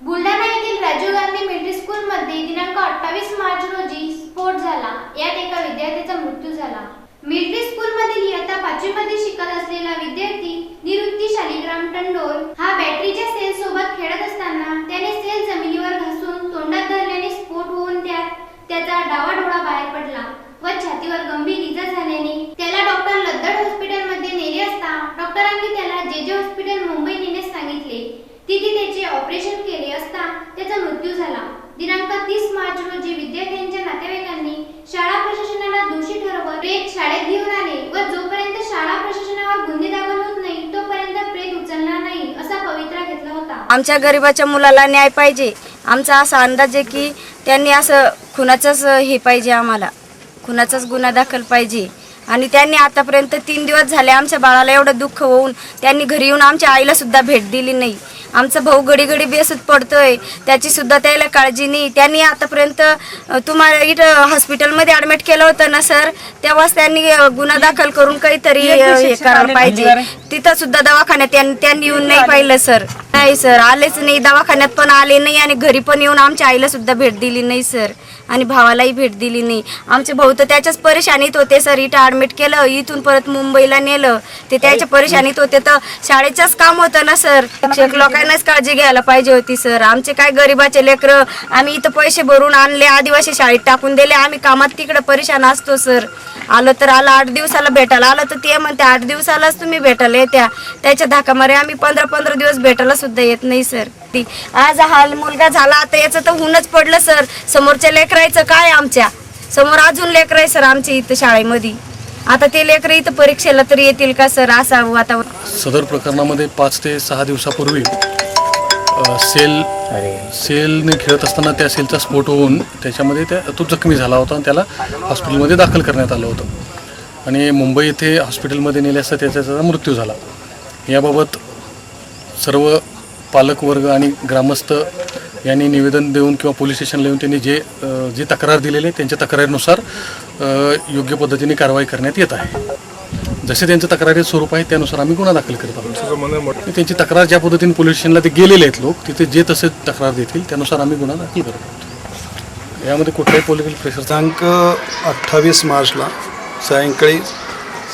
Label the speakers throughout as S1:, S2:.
S1: बुलढाणा येथील राजीव गांधी मिलिटरी स्कूलमध्ये दिनांक अठ्ठावीस मार्च रोजी स्फोट झाला. यात एका विद्यार्थ्याचा मृत्यू झाला. मिलिटरी स्कूलमधील इयत्ता पाचवीमध्ये शिकत असलेला विद्यार्थी निवृत्ती शालिग्राम टंडोर हा बॅटरीच्या सेल सोबत खेळ असताना त्याने सेल जमिनीवर घासून तोंडात धरल्याने स्फोट होऊन त्यात त्याचा डावा डोळा बाहेर पडला व छातीवर गंभीर इजा झाल्याने त्याला डॉक्टर लद्दड हॉस्पिटलमध्ये नेले असता डॉक्टरांनी त्याला जे जे हॉस्पिटल मुंबई नेण्यास सांगितले तिथे त्याचे ऑपरेशन केले असता त्याचा मृत्यू झाला. दिनांक तीस मार्च रोजी विद्यार्थ्यांच्या नातेवाईकांनी शाळा प्रशासनाला दोषी ठरवत प्रेत शाळेत घेऊन आले व जोपर्यंत शाळा प्रशासनावर गुन्हे दाखल होत नाही तोपर्यंत प्रेत उचलणार नाही असा पवित्रा घेतला होता.
S2: आमच्या गरिबाच्या मुलाला न्याय पाहिजे. आमचा असा अंदाज आहे की त्यांनी असं खुनाचंच हे पाहिजे आम्हाला. खुनाचाच गुन्हा दाखल पाहिजे. आणि त्यांनी आतापर्यंत तीन दिवस झाले आमच्या बाळाला एवढं दुःख होऊन त्यांनी घरी येऊन आमच्या आईला सुद्धा भेट दिली नाही. आमचा भाऊ गडी गडी बेसूत पडतोय. त्याची सुद्धा त्याला काळजी नाही. त्यांनी आतापर्यंत तुम्हाला इथं हॉस्पिटलमध्ये ॲडमिट केलं होतं ना सर? तेव्हाच त्यांनी गुन्हा दाखल करून काहीतरी हे करायला पाहिजे. तिथं सुद्धा दवाखान्यात त्यांनी त्यांनी येऊन नाही पाहिलं सर. नाही सर. आलेच नाही. दवाखान्यात पण आले नाही आणि घरी पण येऊन आमच्या आईला सुद्धा भेट दिली नाही सर. आणि भावालाही भेट दिली नाही. आमचे भाऊ तर त्याच्याच परेशानीत होते सर. इथं ॲडमिट केलं. इथून परत मुंबईला नेलं. ते त्याच्या परेशानीत होते. तर शाळेचंच काम होतं ना सर. शिक्षक लोकांनाच काळजी घ्यायला पाहिजे होती सर. आमचे काय गरिबाचे लेकरं आम्ही इथं पैसे भरून आणले आदिवासी शाळेत टाकून दिले. आम्ही कामात तिकडे परेशान असतो सर. आलं तर आलं. आठ दिवसाला भेटायला आलं तर ते म्हणते आठ दिवसालाच तुम्ही भेटायला येत्या. त्याच्या धाकामारे आम्ही पंधरा पंधरा दिवस भेटायला सुद्धा येत नाही सर. ती आज हा मुलगा झाला आता याचं तर होऊनच पडलं सर. समोरच्या लेकरायचं काय आमच्या? समोर अजून लेकर आहे सर आमच्या इथं शाळेमध्ये. आता ते लेकर इथं परीक्षेला तरी येतील का सर असं वातावरण?
S3: सदर प्रकरणामध्ये पाच ते सहा दिवसापूर्वी अ, सेल सेलने खेळत असताना त्या सेलचा स्फोट होऊन त्याच्यामध्ये त्या तो जखमी झाला होता आणि त्याला हॉस्पिटलमध्ये दाखल करण्यात आलं होतं. आणि मुंबई येथे हॉस्पिटलमध्ये नेले असता त्याचा त्याचा मृत्यू झाला. याबाबत सर्व पालकवर्ग आणि ग्रामस्थ यांनी निवेदन देऊन किंवा पोलीस स्टेशनला येऊन त्यांनी जे जी तक्रार दिलेली आहे त्यांच्या तक्रारीनुसार योग्य पद्धतीने कारवाई करण्यात येत आहे. जसे त्यांचं तक्रारी स्वरूप आहे त्यानुसार आम्ही गुन्हा दाखल करत आहोत. त्यांची तक्रार ज्या पद्धतीने पोलीस स्टेशनला ते गेलेले आहेत लोक तिथे जे तसे तक्रार देतील त्यानुसार आम्ही गुन्हा दाखल करत आहोत. यामध्ये कुठल्याही पॉलिटिकल प्रेशर
S4: दिनांक अठ्ठावीस मार्चला सायंकाळी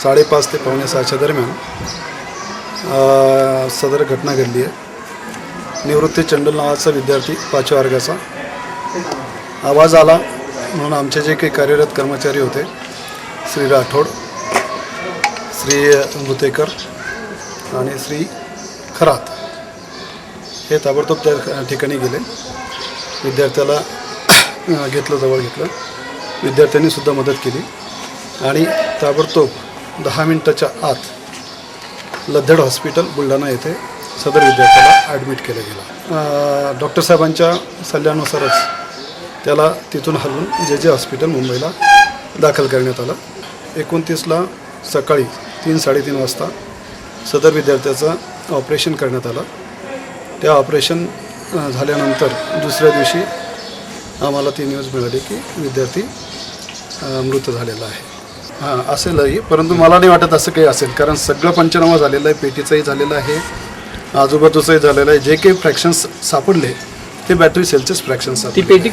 S4: साडेपाच ते पावणे सहाच्या दरम्यान सदर घटना घडली आहे. निवृत्ती चंडल नावाचा विद्यार्थी पाचव्या वर्गाचा. आवाज आला म्हणून आमचे जे काही कार्यरत कर्मचारी होते श्री राठोड श्री मृतेकर आणि श्री खरात हे ताबडतोब त्या ठिकाणी गेले. विद्यार्थ्याला घेतलं जवळ घेतलं. विद्यार्थ्यांनी सुद्धा मदत केली आणि ताबडतोब दहा मिनटाच्या आत लद्धड हॉस्पिटल बुलढाणा येथे सदर विद्यार्थ्याला ॲडमिट केलं गेलं. डॉक्टर साहेबांच्या सल्ल्यानुसारच त्याला तिथून हलवून जे जे हॉस्पिटल मुंबईला दाखल करण्यात आलं. एकोणतीसला सकाळी तीन साडेतीन वाजता सदर विद्यार्थ्याचं ऑपरेशन करण्यात आलं. त्या ऑपरेशन झाल्यानंतर दुसऱ्या दिवशी आम्हाला ती न्यूज मिळाली की विद्यार्थी मृत झालेला आहे. हां असेलही परंतु मला नाही वाटत असं काही असेल कारण सगळं पंचनामा झालेलं आहे पेटीचंही झालेलं आहे. आजूबाजूचंही झालेलं आहे. जे काही फ्रॅक्शन्स सापडले ते बॅटरी सेलचेच फ्रॅक्शन्स
S5: ती
S4: सापडले.
S5: पेटी